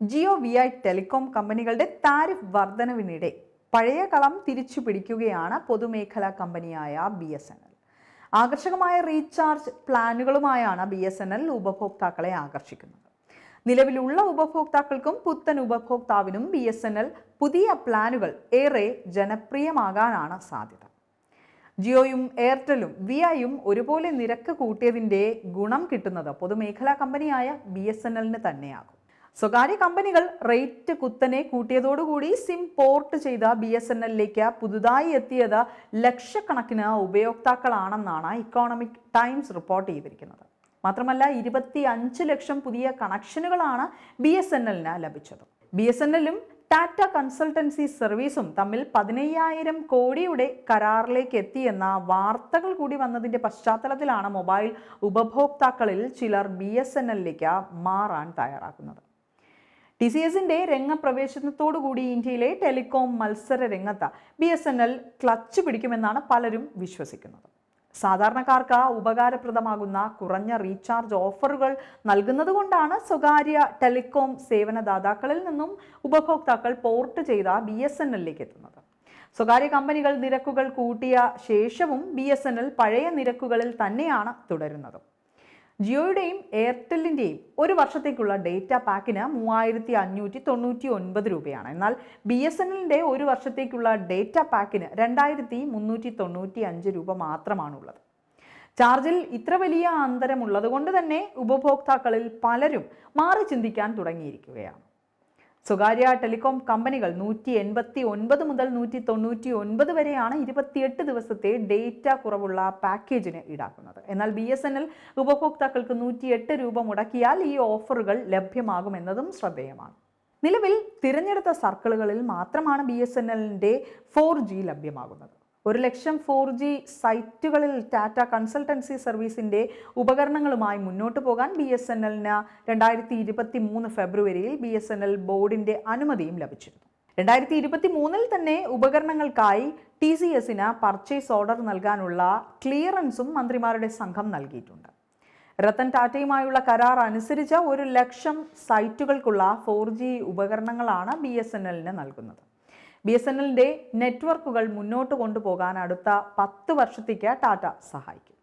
Jio V I telecom കമ്പനികളുടെ tariff വർധനവിനിടെ പഴയ കളം തിരിച്ചു പിടിക്കുകയാണ് പൊതുമേഖലാ കമ്പനിയായ ബി എസ് എൻ എൽ. ആകർഷകമായ റീചാർജ് പ്ലാനുകളുമായാണ് ബി എസ് എൻ എൽ ഉപഭോക്താക്കളെ ആകർഷിക്കുന്നത്. നിലവിലുള്ള ഉപഭോക്താക്കൾക്കും പുത്തൻ ഉപഭോക്താവിനും ബി എസ് എൻ എൽ പുതിയ പ്ലാനുകൾ ഏറെ ജനപ്രിയമാകാനാണ് സാധ്യത. ജിയോയും എയർടെലും വി ഐയും ഒരുപോലെ നിരക്ക് കൂട്ടിയതിന്റെ ഗുണം കിട്ടുന്നത് പൊതുമേഖലാ കമ്പനിയായ ബി എസ് എൻ എല്ലിന് തന്നെയാകും. സ്വകാര്യ കമ്പനികൾ റേറ്റ് കുത്തനെ കൂട്ടിയതോടുകൂടി സിം പോർട്ട് ചെയ്ത ബി എസ് എൻ എല്ലിലേക്ക് പുതുതായി എത്തിയത് ലക്ഷക്കണക്കിന് ഉപയോക്താക്കളാണെന്നാണ് ഇക്കോണമിക് ടൈംസ് റിപ്പോർട്ട് ചെയ്തിരിക്കുന്നത്. മാത്രമല്ല ഇരുപത്തി അഞ്ച് ലക്ഷം പുതിയ കണക്ഷനുകളാണ് ബി എസ് എൻ എല്ലിന് ലഭിച്ചത്. ബി എസ് എൻ എല്ലും ടാറ്റ കൺസൾട്ടൻസി സർവീസും തമ്മിൽ പതിനയ്യായിരം കോടിയുടെ കരാറിലേക്ക് എത്തിയെന്ന വാർത്തകൾ കൂടി വന്നതിന്റെ പശ്ചാത്തലത്തിലാണ് മൊബൈൽ ഉപഭോക്താക്കളിൽ ചിലർ ബി എസ് എൻ എല്ലിലേക്ക് മാറാൻ തയ്യാറാക്കുന്നത്. ടി സി എസിന്റെ രംഗപ്രവേശനത്തോടുകൂടി ഇന്ത്യയിലെ ടെലികോം മത്സര രംഗത്ത് B S N L clutch പിടിക്കുമെന്നാണ് പലരും വിശ്വസിക്കുന്നത്. സാധാരണക്കാർക്ക് ഉപകാരപ്രദമാകുന്ന കുറഞ്ഞ റീചാർജ് ഓഫറുകൾ നൽകുന്നതുകൊണ്ടാണ് സ്വകാര്യ ടെലികോം സേവനദാതാക്കളിൽ നിന്നും ഉപഭോക്താക്കൾ പോർട്ട് ചെയ്ത ബി എസ് എൻ എല്ലിലേക്ക് എത്തുന്നത്. സ്വകാര്യ കമ്പനികൾ നിരക്കുകൾ കൂട്ടിയ ശേഷവും ബി എസ് എൻ എൽ പഴയ നിരക്കുകളിൽ തന്നെയാണ് തുടരുന്നത്. ജിയോയുടെയും എയർടെല്ലിന്റെയും ഒരു വർഷത്തേക്കുള്ള ഡേറ്റ പാക്കിന് മൂവായിരത്തി അഞ്ഞൂറ്റി തൊണ്ണൂറ്റി ഒൻപത് രൂപയാണ്. എന്നാൽ ബി എസ് എൻ എല്ലിന്റെ ഒരു വർഷത്തേക്കുള്ള ഡേറ്റ പാക്കിന് രണ്ടായിരത്തി മുന്നൂറ്റി തൊണ്ണൂറ്റി അഞ്ച് രൂപ മാത്രമാണുള്ളത്. ചാർജിൽ ഇത്ര വലിയ അന്തരമുള്ളത് കൊണ്ട് തന്നെ ഉപഭോക്താക്കളിൽ പലരും മാറി ചിന്തിക്കാൻ തുടങ്ങിയിരിക്കുകയാണ്. സ്വകാര്യ ടെലികോം കമ്പനികൾ നൂറ്റി എൺപത്തി ഒൻപത് മുതൽ നൂറ്റി തൊണ്ണൂറ്റി ഒൻപത് വരെയാണ് ഇരുപത്തിയെട്ട് ദിവസത്തെ ഡേറ്റ കുറവുള്ള പാക്കേജിന് ഈടാക്കുന്നത്. എന്നാൽ ബി എസ് എൻ എൽ ഉപഭോക്താക്കൾക്ക് നൂറ്റിയെട്ട് രൂപ മുടക്കിയാൽ ഈ ഓഫറുകൾ ലഭ്യമാകുമെന്നതും ശ്രദ്ധേയമാണ്. നിലവിൽ തിരഞ്ഞെടുത്ത സർക്കിളുകളിൽ മാത്രമാണ് ബി എസ് എൻ എല്ലിന്റെ ഫോർ ജി ലഭ്യമാകുന്നത്. ഒരു ലക്ഷം ഫോർ ജി സൈറ്റുകളിൽ ടാറ്റ കൺസൾട്ടൻസി സർവീസിന്റെ ഉപകരണങ്ങളുമായി മുന്നോട്ട് പോകാൻ ബി എസ് എൻ എല്ലിന് രണ്ടായിരത്തി ഇരുപത്തി മൂന്ന് ഫെബ്രുവരിയിൽ ബി എസ് എൻ എൽ ബോർഡിന്റെ അനുമതിയും ലഭിച്ചിരുന്നു. രണ്ടായിരത്തി ഇരുപത്തി മൂന്നിൽ തന്നെ ഉപകരണങ്ങൾക്കായി ടി സി എസിന് പർച്ചേസ് ഓർഡർ നൽകാനുള്ള ക്ലിയറൻസും മന്ത്രിമാരുടെ സംഘം നൽകിയിട്ടുണ്ട്. രത്തൻ ടാറ്റയുമായുള്ള കരാർ അനുസരിച്ച് ഒരു ലക്ഷം സൈറ്റുകൾക്കുള്ള ഫോർ ജി ഉപകരണങ്ങളാണ് ബി എസ് എൻ എല്ലിന് നൽകുന്നത്. ബി എസ് എൻ എല്ലിന്റെ നെറ്റ്വർക്കുകൾ മുന്നോട്ട് കൊണ്ടുപോകാൻ അടുത്ത പത്ത് വർഷത്തേക്ക് ടാറ്റ സഹായിക്കും.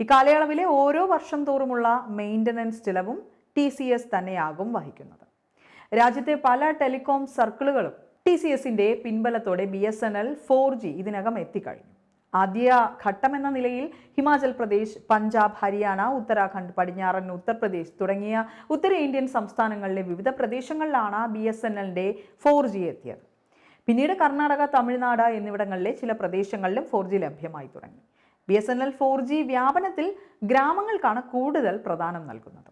ഈ കാലയളവിലെ ഓരോ വർഷം തോറുമുള്ള മെയിന്റനൻസ് ചിലവും ടി സി എസ് തന്നെയാകും വഹിക്കുന്നത്. രാജ്യത്തെ പല ടെലികോം സർക്കിളുകളും ടി സി എസിന്റെ പിൻബലത്തോടെ B S N L four G ഇതിനകം എത്തിക്കഴിഞ്ഞു. ആദ്യ ഘട്ടമെന്ന നിലയിൽ ഹിമാചൽ പ്രദേശ് പഞ്ചാബ് ഹരിയാന ഉത്തരാഖണ്ഡ് പടിഞ്ഞാറൻ ഉത്തർപ്രദേശ് തുടങ്ങിയ ഉത്തരേന്ത്യൻ സംസ്ഥാനങ്ങളിലെ വിവിധ പ്രദേശങ്ങളിലാണ് ബി എസ് എൻ എല്ലിന്റെ ഫോർ ജി എത്തിയത്. പിന്നീട് കർണാടക തമിഴ്നാട് എന്നിവിടങ്ങളിലെ ചില പ്രദേശങ്ങളിലും ഫോർ ജി ലഭ്യമായി തുടങ്ങി. B S N L four G വ്യാപനത്തിൽ ഗ്രാമങ്ങൾക്കാണ് കൂടുതൽ പ്രധാനം നൽകുന്നത്.